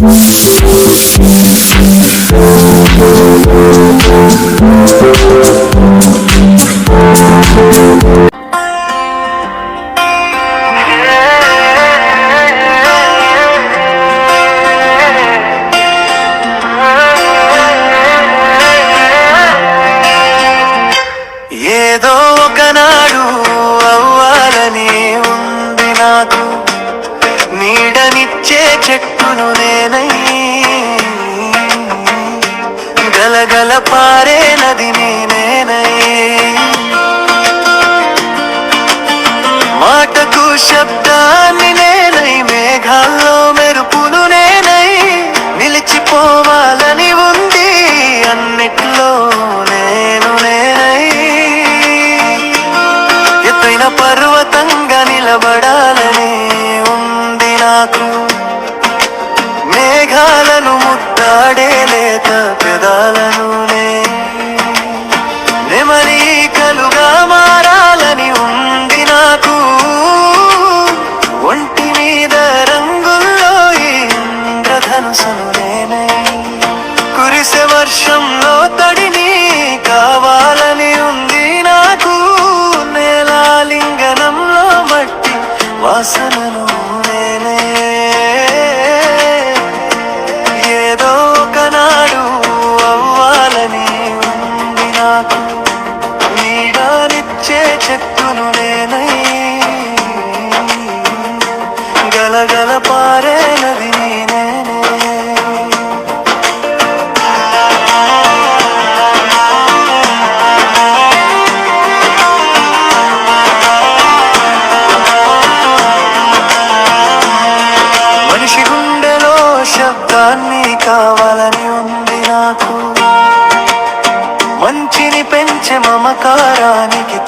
ఏదో ఒకనాడు అవ్వాలని ఉంది నాకు. చెట్టును నేనై గలగల పారే నదినే ఆడే లేత పెదాలనునే నెమలి కలుగా మారాలని ఉంది నాకు. ఒంటి మీద రంగుల్లో ఇంద్రధనుసను నేనే. కురిసే వర్షంలో తడిని కావాలని ఉంది నాకు. నేలాలింగనంలో మట్టి వాసన మమకారానికి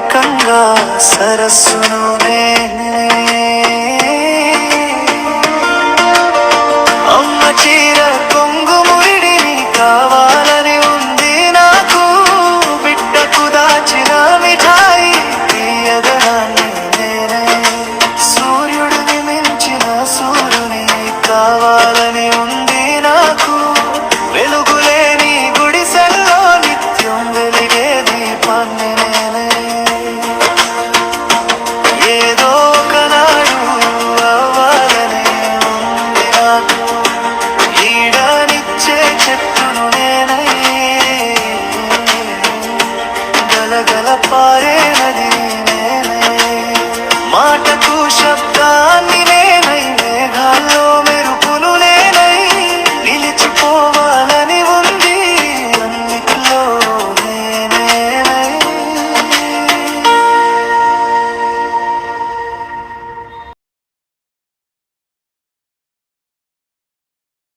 వేకంగా సరస్సును నేను గలగల పారే నది నేనే. మాట